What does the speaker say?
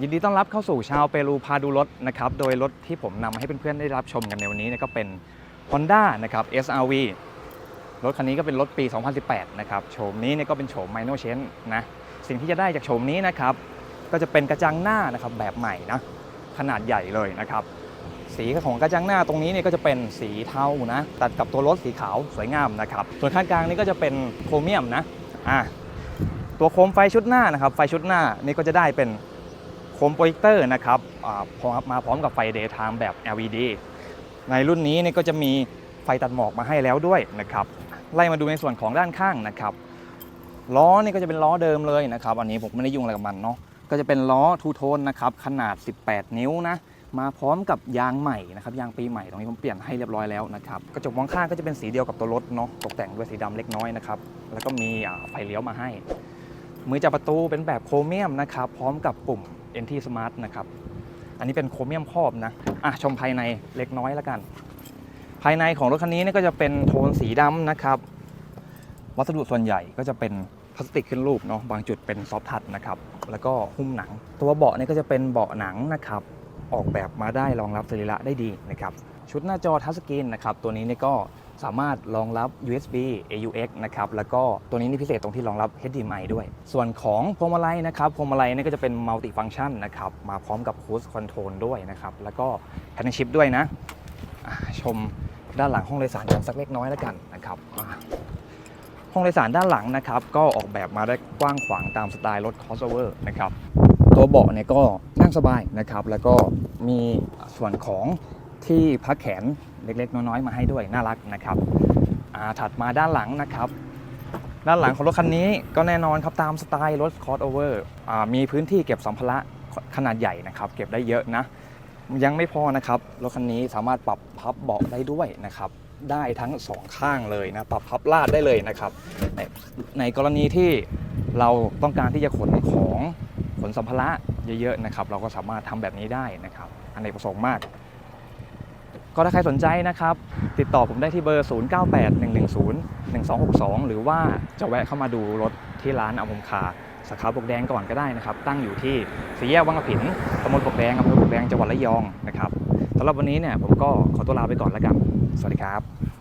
ยินดีต้อนรับเข้าสู่ชาวเปรูพาดูรถนะครับ โดยรถที่ผมนำมาให้เพื่อนๆได้รับชมกันในวันนี้เนยก็เป็น Honda นะครับ SRV รถคันนี้ก็เป็นรถปี 2018 นะครับ โฉมนี้เนี่ยก็เป็นโฉม Minor Change นะ สิ่งที่จะได้จากโฉมนี้นะครับ ก็จะเป็นกระจังหน้านะครับแบบใหม่นะ ขนาดใหญ่เลยนะครับ สีของกระจังหน้าตรงนี้เนี่ยก็จะเป็นสีเทานะ ตัดกับตัวรถสีขาวสวยงามนะครับ ส่วนข้างกลางนี่ก็จะเป็นโครเมียมนะ ตัวโคมไฟชุดหน้านะครับ ไฟชุดหน้านี่ก็จะได้เป็นโคมโปรเจคเตอร์นะครับพร้อมมาพร้อมกับไฟ Daytime แบบ LED ในรุ่นนี้เนี่ยก็จะมีไฟตัดหมอกมาให้แล้วด้วยนะครับ ไล่มาดูในส่วนของด้านข้างนะครับ ล้อนี่ก็จะเป็นล้อเดิมเลยนะครับ อันนี้ผมไม่ได้ยุ่งอะไรกับมันเนาะ ก็จะเป็นล้อทูโทนนะครับ ขนาด 18 นิ้วนะ มาพร้อมกับยางใหม่นะครับยางปีใหม่ตรงนี้ผมเปลี่ยนให้เรียบร้อยแล้วนะครับกระจกมองข้างก็จะเป็นสีเดียวกับตัวรถเนาะตกแต่งด้วยสีดำเล็กน้อยนะครับแล้วก็มีไฟเลี้ยวมาให้ มือจับประตูเป็นแบบโครเมียมนะครับพร้อมกับปุ่ม NT Smart นะครับอันนี้เป็นโครเมียมครอบนะอะชมภายในเล็กน้อยแล้วกัน ภายในของรถคันนี้นี่ก็จะเป็นโทนสีดำนะครับ วัสดุส่วนใหญ่ก็จะเป็นพลาสติกขึ้นรูปเนาะบางจุดเป็นซอฟทัชนะครับแล้วก็หุ้มหนัง ตัวเบาะนี่ก็จะเป็นเบาะหนังนะครับ ออกแบบมาได้รองรับสรีระได้ดีนะครับชุดหน้าจอทัชสกรีนนะครับตัวนี้เนี่ยก็สามารถรองรับ USB AUX นะครับ แล้วก็ตัวนี้นี่พิเศษตรงที่รองรับ HDMI ด้วย ส่วนของพวงมาลัยนะครับ พวงมาลัยนี่ก็จะเป็นมัลติฟัง c t ชันนะครับ มาพร้อมกับ Cruise Control ด้วยนะครับ แล้วก็แพนชิพด้วยนะ ชมด้านหลังห้องโดยสารกันสักเล็กน้อยแล้วกันนะครับ ห้องโดยสารด้านหลังนะครับ ก็ออกแบบมาได้กว้างขวางตามสไตล์รถ crossover นะครับ ตัวเบาะเนี่ยก็นั่งสบายนะครับ แล้วก็มีส่วนของที่พักแขนเล็กๆ น้อยๆ มาให้ด้วยน่ารักนะครับถัดมาด้านหลังนะครับ ด้านหลังของรถคันนี้ก็แน่นอนครับตามสไตล์รถ crossover อ่ามีพื้นที่เก็บสัมภาระขนาดใหญ่นะครับ เก็บได้เยอะนะ ยังไม่พอนะครับรถคันนี้สามารถปรับพับเบาะได้ด้วยนะครับ ได้ทั้งสองข้างเลยนะปรับพับลาดได้เลยนะครับในในกรณีที่เราต้องการที่จะขนของ นสัมภาระเยอะๆนะครับ เราก็สามารถทำแบบนี้ได้นะครับ อันในประสงค์มาก ก็ถ้าใครสนใจนะครับ ติดต่อผมได้ที่เบอร์ 0981101262 หรือว่าจะแวะเข้ามาดูรถที่ร้านอมมคาสาขาปกแดงก่อนก็ได้นะครับ ตั้งอยู่ที่สี่แยกวังกระผินตำบลปกแดงอำเภอปกแดงจังหวัดระยองนะครับสำหรับวันนี้เนี่ยผมก็ขอตัวลาไปก่อนแล้วกัน สวัสดีครับ